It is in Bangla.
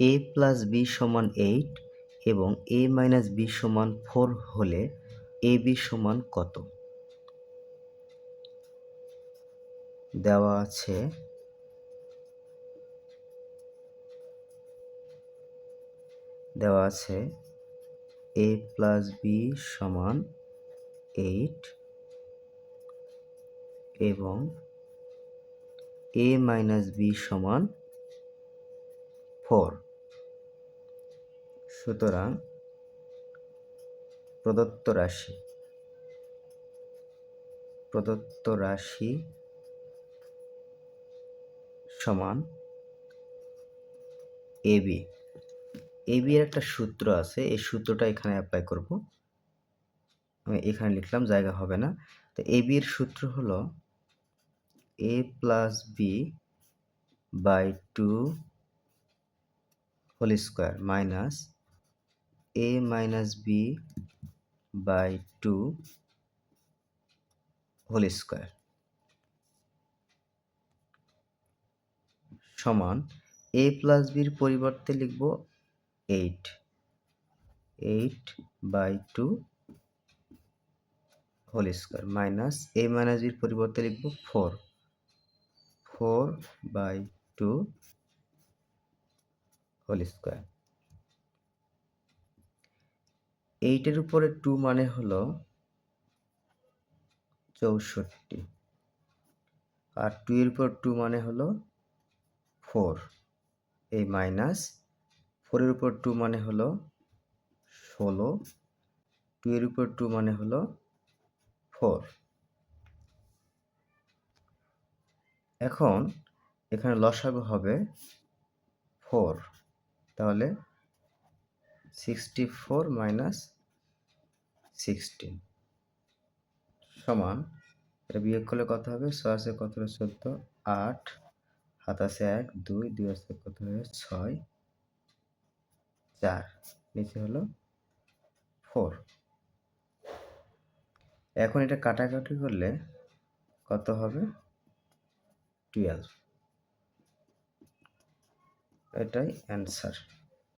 এ প্লাস বি সমান এইট এবং এ মাইনাস বি সমান ফোর হলে এ বি সমান কত? দেওয়া আছে দেওয়া আছে এ প্লাস বি সমান এইট এবং এ মাইনাস বি সমান ফোর সুতরাং প্রদত্ত রাশি প্রদত্ত রাশি সমান এবি এবি এর একটা সূত্র আছে, এই সূত্রটা এখানে অ্যাপ্লাই করব। আমি এখানে লিখলাম, জায়গা হবে না। তো এবি এর সূত্র হলো A plus B by two whole square minus A minus B by two whole square সমান এ প্লাস বির পরিবর্তে লিখব eight eight by two whole square minus A minus বির পরিবর্তে লিখব four four by two whole square এইটের উপরে টু মানে হলো চৌষট্টি। আর টু এর উপর টু মানে হলো ফোর। এই মাইনাস ফোরের উপর টু মানে হলো ষোলো। টু এর উপর টু মানে হলো ফোর। এখন এখানে লসাগু হবে ফোর। তাহলে সিক্সটি ফোর মাইনাস সিক্সটিন সমান, এটা বিয়োগ করলে কত হবে? ছয় আছে কত হলো চোদ্দ? আট। হাত আছে এক, দুই দুই আছে কত হলো ছয়? চার। নিচে হলো ফোর এখন এটা কাটাকাটি করলে কত হবে? টুয়েলভ এটাই অ্যান্সার